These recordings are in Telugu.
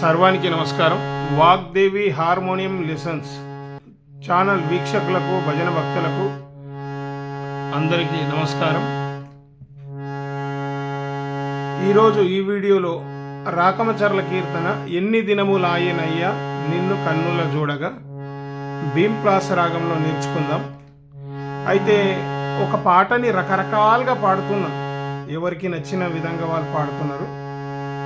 సర్వానికి నమస్కారం. వాగ్దేవి హార్మోనియం లెసన్స్ ఛానల్ వీక్షకులకు భజన భక్తులకు అందరికీ నమస్కారం. ఈరోజు ఈ వీడియోలో రాకమచర్ల కీర్తన ఎన్ని దినములాయనయ్యా నిన్ను కన్నుల చూడగా భీంప్లాస రాగంలో నేర్చుకుందాం. అయితే ఒక పాటని రకరకాలుగా పాడుతున్నాం. ఎవరికి నచ్చిన విధంగా వాళ్ళు పాడుతున్నారు.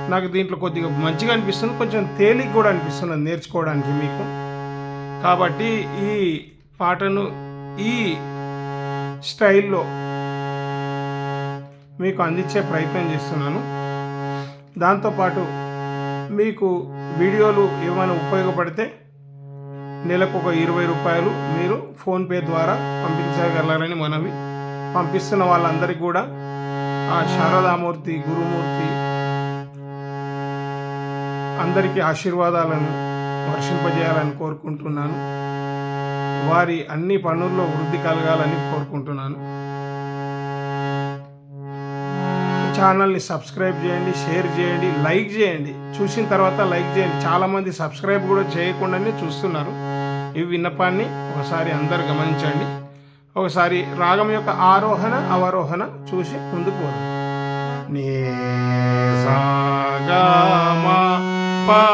నాకు దీంట్లో కొద్దిగా మంచిగా అనిపిస్తుంది కొంచెం తేలిక కూడా అనిపిస్తుంది నేర్చుకోవడానికి మీకు. కాబట్టి ఈ పాటను ఈ స్టైల్లో మీకు అందించే ప్రయత్నం చేస్తున్నాను. దాంతోపాటు మీకు వీడియోలు ఏమైనా ఉపయోగపడితే నెలకు ఒక ఇరవై రూపాయలు మీరు ఫోన్పే ద్వారా పంపించగలరని మనవి. పంపిస్తున్న వాళ్ళందరికీ కూడా ఆ శారదామూర్తి గురుమూర్తి అందరికీ ఆశీర్వాదాలను వర్షింపజేయాలని కోరుకుంటున్నాను. వారి అన్ని పనుల్లో వృద్ధి కలగాలని కోరుకుంటున్నాను. ఛానల్ని సబ్స్క్రైబ్ చేయండి షేర్ చేయండి లైక్ చేయండి. చూసిన తర్వాత లైక్ చేయండి. చాలామంది సబ్స్క్రైబ్ కూడా చేయకుండానే చూస్తున్నారు. ఈ విన్నపాన్ని ఒకసారి అందరు గమనించండి. ఒకసారి రాగం యొక్క ఆరోహణ అవరోహణ చూసి ముందుకు పోదాం. నీ సాగమా గా మా పా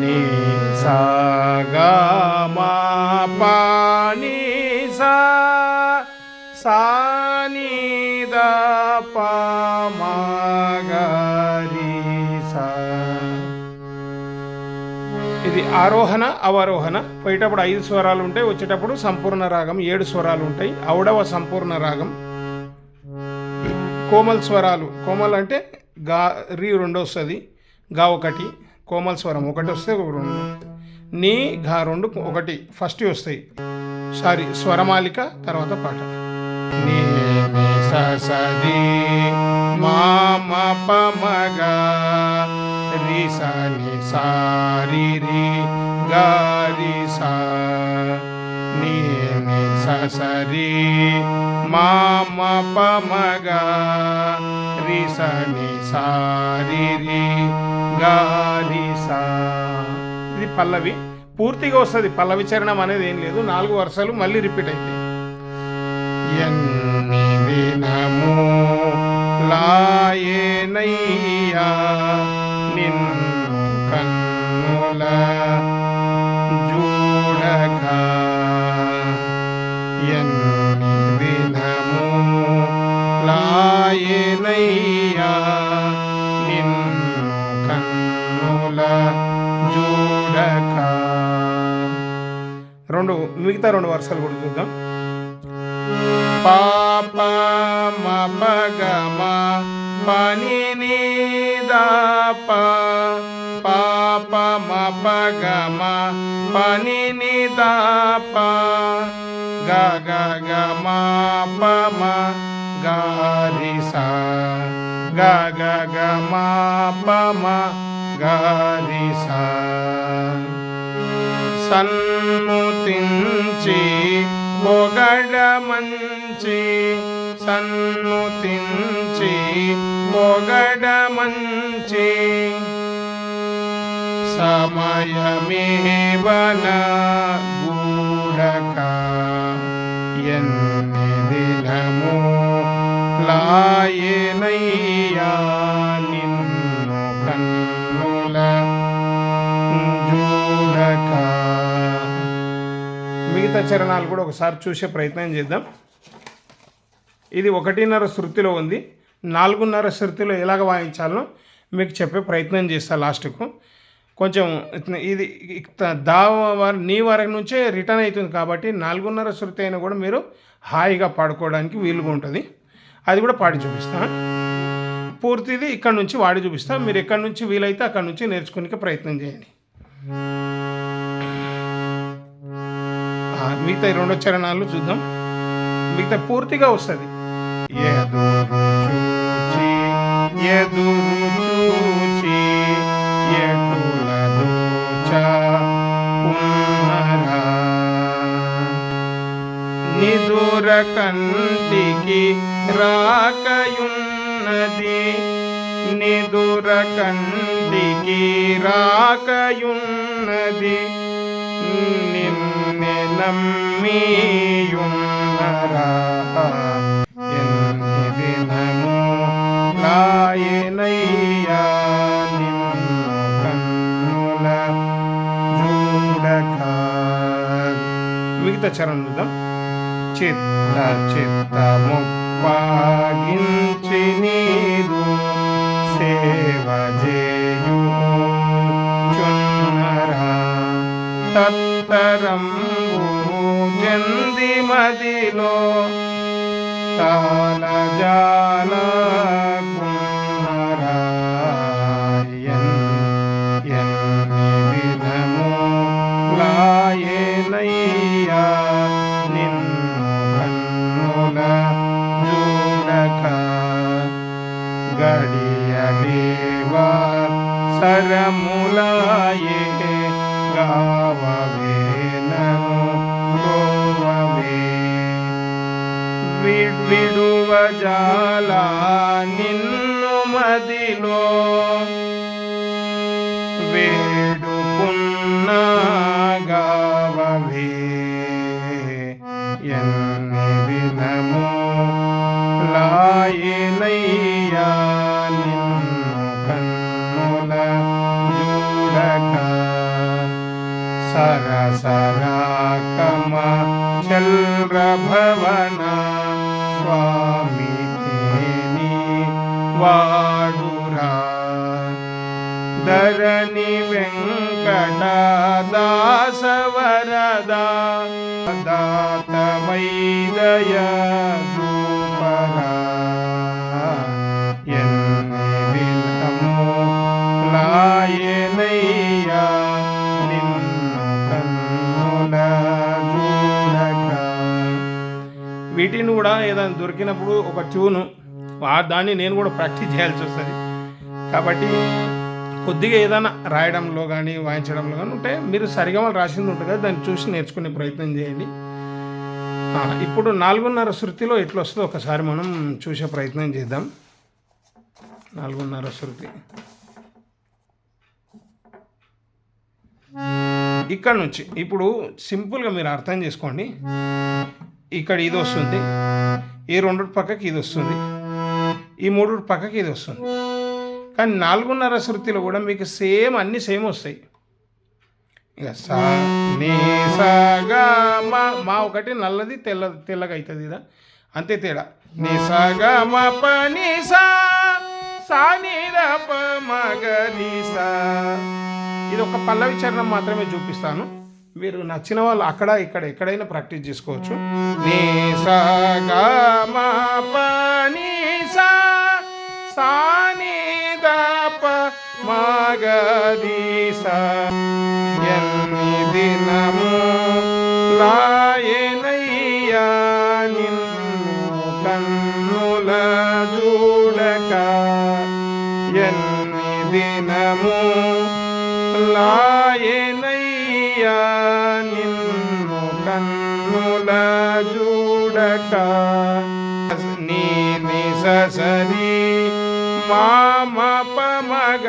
నీ సా సా ఇది ఆరోహణ అవరోహణ. పోయేటప్పుడు ఐదు స్వరాలు ఉంటాయి వచ్చేటప్పుడు సంపూర్ణ రాగం ఏడు స్వరాలు ఉంటాయి. ఔడవ సంపూర్ణ రాగం. కోమల్ స్వరాలు. కోమల్ అంటే గా రీ రెండు వస్తుంది. గా ఒకటి కోమల్ స్వరం ఒకటి వస్తే ఒక రెండు. నీ ఘా రెండు ఒకటి ఫస్ట్ వస్తాయి. సారీ స్వరమాలిక తర్వాత పాట. నీ స మా మ రి స ని సా రి రి గ రి సా నీ ని స స రి మా మ ప మ గ రి స ని సా రి రి గ రి సా ఇది పల్లవి. పూర్తిగా వస్తుంది. పల్లవి చరణం అనేది ఏం లేదు. నాలుగు వరుసలు మళ్ళీ రిపీట్ అవుతాయి ఎన్ని దినము లాయేనయ్యా. రెండు మిగతా రెండు వరుసలు కూడా చూద్దాం. పాప మపగమ పని నిదాప పాప మపగమ పని నిదాప గగ గమ పమ గారిసా గగ గమ పమ గారిసా సన్ముతించి పొగడమంచి సన్నుతించి పొగడమంచి సమయమేవన గూడక ఎన్ని దినము లాయే మిగతా చరణాలు కూడా ఒకసారి చూసే ప్రయత్నం చేద్దాం. ఇది ఒకటిన్నర శృతిలో ఉంది. నాలుగున్నర శృతిలో ఎలాగ వాయించాలో మీకు చెప్పే ప్రయత్నం చేస్తా లాస్ట్కు. కొంచెం ఇది ఇక దా నీ వరకు నుంచే రిటర్న్ అవుతుంది కాబట్టి నాలుగున్నర శృతి అయినా కూడా మీరు హాయిగా పాడుకోవడానికి వీలుగా ఉంటుంది. అది కూడా పాడి చూపిస్తాను పూర్తిది ఇక్కడ నుంచి వాడి చూపిస్తాం. మీరు ఎక్కడి నుంచి వీలైతే అక్కడ నుంచి నేర్చుకునే ప్రయత్నం చేయండి. మిగతా రెండు రెండో చరణాలు చూద్దాం. మిగతా పూర్తిగా వస్తుంది. నిదుర కంటికి రాకయున్నది. నిదుర కంటికి రాకయున్నది. నిన్న నమ్మియున్నరా ఎన్ని దినము లాయనయ్యా నిన్ను కన్నుల మిగతా చరణం చూద్దాం చిత్త చిత్త ముప్పాగించి నీదు సేవ చేయు చున్నరా తత్తరంబు జంది మదిలో తాళజాల ఎన్ని విధము లాయేనయ్యా నిన్ను వి- విడువజాల నిన్ను మదిలో వేడుకున్నాగావవే ఎన్ని దినము లాయనయ్యా నిన్ను కన్నుల చూడక సరసరాకమ చల్ర భవన స్వామి विडुरा। धरणी वेङ्कट दासवरदा दात वैदय దొరికినప్పుడు ఒక ట్యూను ఆ దాన్ని నేను కూడా ప్రాక్టీస్ చేయాల్సి వస్తుంది. కాబట్టి కొద్దిగా ఏదైనా రాయడంలో కానీ వాయించడంలో కానీ ఉంటే మీరు సరిగమలు రాసింది ఉంటుంది కదా దాన్ని చూసి నేర్చుకునే ప్రయత్నం చేయండి. ఇప్పుడు నాలుగున్నర శృతిలో ఎట్లా వస్తుందో ఒకసారి మనం చూసే ప్రయత్నం చేద్దాం. నాలుగున్నర శృతి. ఇక్కడ నుంచి ఇప్పుడు సింపుల్గా మీరు అర్థం చేసుకోండి. ఇక్కడ ఇది వస్తుంది. ఈ రెండు పక్కకి ఇది వస్తుంది. ఈ మూడు పక్కకి ఇది వస్తుంది. కానీ నాలుగున్నర శృతిలో కూడా మీకు సేమ్ అన్నీ సేమ్ వస్తాయి. ఇక సా నీ సా మా మా ఒకటి నల్లది తెల్ల తెల్లగా అవుతుంది ఇదా. అంతే తేడా. నీ సా మా పని సా నీ నీ సా. ఇది ఒక పల్లవి చరణం మాత్రమే చూపిస్తాను. మీరు నచ్చిన వాళ్ళు అక్కడ ఇక్కడ ఎక్కడైనా ప్రాక్టీస్ చేసుకోవచ్చు. నీ సా మా ప నీ సా సా నీ ద ప మ గ నీ సా. ఎన్ని దినము లాయనయ్యా నిన్ను కన్నుల చూడక. ఎన్ని దినము చూడక నీ నిససరి మామ పమగ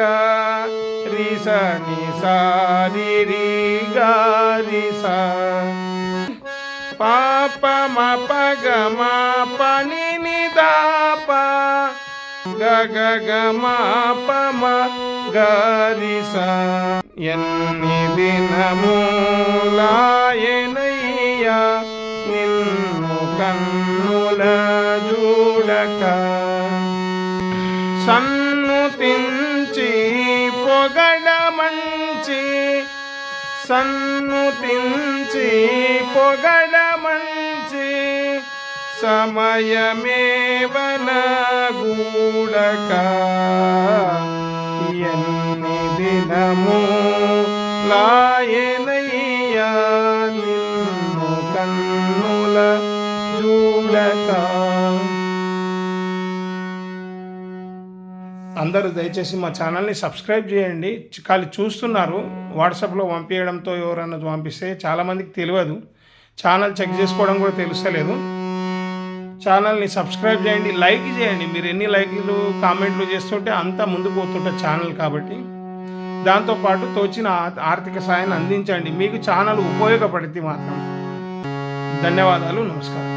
రిస నిసారి రి గారిస. పాప మ మా పని నిదాప గగ గ గారిస. ఎన్ని దినములాయనయ్యా నిన్ను చూడక సన్నుతించి పొగడ మంచి సన్నుతించి పొగడ మంచి సమయమేవన గూడక ఎన్ని దినము లాయనయ్యా నిన్ను కన్నుల గాక అందరూ దయచేసి మా ఛానల్ని సబ్స్క్రైబ్ చేయండి. ఖాళీ చూస్తున్నారు. వాట్సాప్లో పంపించడంతో ఎవరన్నా పంపిస్తే చాలామందికి తెలియదు. ఛానల్ చెక్ చేసుకోవడం కూడా తెలుస్తలేదు. ఛానల్ని సబ్స్క్రైబ్ చేయండి. లైక్ చేయండి. మీరు ఎన్ని లైక్లు కామెంట్లు చేస్తుంటే అంత ముందు పోతుంటే ఛానల్ కాబట్టి. దాంతోపాటు తోచిన ఆర్థిక సాయాన్ని అందించండి. మీకు ఛానల్ ఉపయోగపడితే మాత్రం. ధన్యవాదాలు. నమస్కారం.